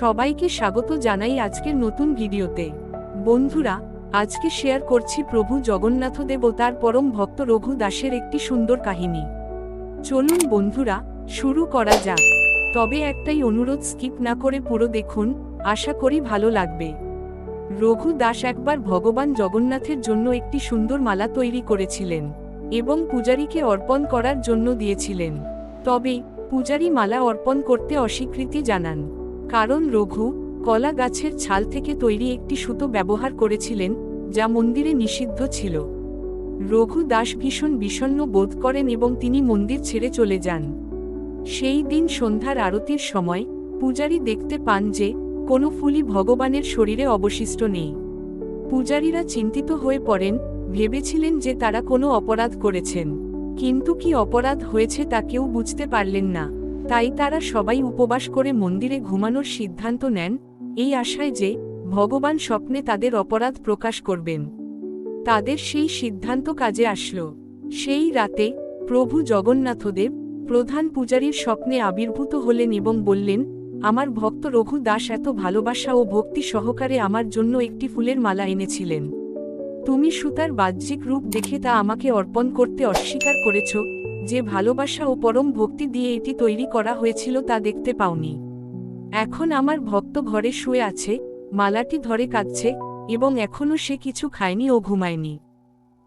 সবাইকে স্বাগত জানাই আজকের নতুন ভিডিওতে। বন্ধুরা, আজকে শেয়ার করছি প্রভু জগন্নাথ দেব তার পরম ভক্ত রঘু দাসের একটি সুন্দর কাহিনী। চলুন বন্ধুরা, শুরু করা যাক। তবে একটাই অনুরোধ, স্কিপ না করে পুরো দেখুন, আশা করি ভালো লাগবে। রঘু দাস একবার ভগবান জগন্নাথের জন্য একটি সুন্দর মালা তৈরি করেছিলেন এবং পূজারীকে অর্পণ করার জন্য দিয়েছিলেন। তবে, পূজারী মালা অর্পণ করতে অস্বীকৃতি জানান। কারণ রঘু কলা গাছের ছাল থেকে তৈরি একটি সুতো ব্যবহার করেছিলেন, যা মন্দিরে নিষিদ্ধ ছিল। রঘু দাস ভীষণ বিষণ্ণ বোধ করেন এবং তিনি মন্দির ছেড়ে চলে যান। সেই দিন সন্ধ্যার আরতির সময় পূজারী দেখতে পান যে, কোনো ফুলই ভগবানের শরীরে অবশিষ্ট নেই। পূজারীরা চিন্তিত হয়ে পড়েন, ভেবেছিলেন যে তারা কোনো অপরাধ করেছেন। কিন্তু কি অপরাধ হয়েছে তা কেউ বুঝতে পারলেন না। তাই তারা সবাই উপবাস করে মন্দিরে ঘুমানোর সিদ্ধান্ত নেন, এই আশায় যে, ভগবান স্বপ্নে তাদের অপরাধ প্রকাশ করবেন। তাদের সেই সিদ্ধান্ত কাজে আসলো। সেই রাতে, প্রভু জগন্নাথদেব, প্রধান পূজারীর স্বপ্নে আবির্ভূত হলেন এবং বললেন, আমার ভক্ত রঘু দাস এত ভালোবাসা ও ভক্তি সহকারে আমার জন্য একটি ফুলের মালা এনেছিলেন। তুমি সুতার বাহ্যিক রূপ দেখে তা আমাকে অর্পণ করতে অস্বীকার করেছ যে ভালোবাসা ও পরম ভক্তি দিয়ে এটি তৈরি করা হয়েছিল তা দেখতে পাওনি। এখন আমার ভক্ত ঘরে শুয়ে আছে, মালাটি ধরে কাঁদছে, এবং এখনও সে কিছু খায়নি ও ঘুমায়নি।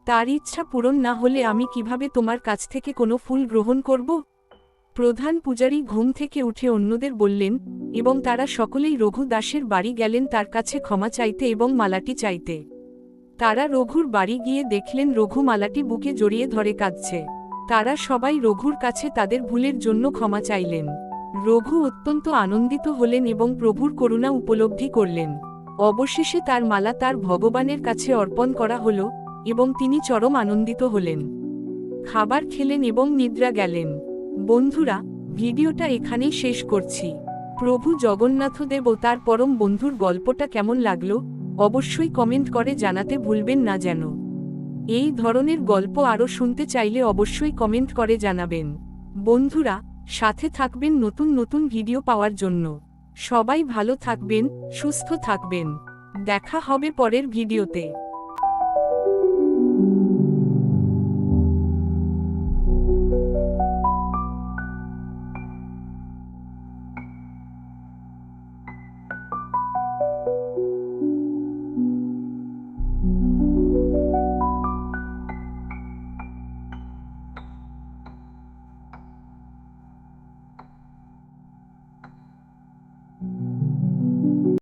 তার ইচ্ছা পূরণ না হলে আমি কীভাবে তোমার কাছ থেকে কোনো ফুল গ্রহণ করব? প্রধান পূজারী ঘুম থেকে উঠে অন্যদের বললেন, এবং তারা সকলেই রঘু দাসের বাড়ি গেলেন তার কাছে ক্ষমা চাইতে এবং মালাটি চাইতে। তারা রঘুর বাড়ি গিয়ে দেখলেন রঘু মালাটি বুকে জড়িয়ে ধরে কাঁদছে। তারা সবাই রঘুর কাছে তাদের ভুলের জন্য ক্ষমা চাইলেন। রঘু অত্যন্ত আনন্দিত হলেন এবং প্রভুর করুণা উপলব্ধি করলেন। অবশেষে তার মালা তার ভগবানের কাছে অর্পণ করা হল এবং তিনি চরম আনন্দিত হলেন। খাবার খেলেন এবং নিদ্রা গেলেন। বন্ধুরা, ভিডিওটা এখানেই শেষ করছি। প্রভু জগন্নাথদেব ও তার পরম বন্ধুর গল্পটা কেমন লাগল, অবশ্যই কমেন্ট করে জানাতে ভুলবেন না যেন। এই ধরনের গল্প আরও শুনতে চাইলে অবশ্যই কমেন্ট করে জানাবেন। বন্ধুরা, সাথে থাকবেন নতুন নতুন ভিডিও পাওয়ার জন্য। সবাই ভালো থাকবেন, সুস্থ থাকবেন। দেখা হবে পরের ভিডিওতে।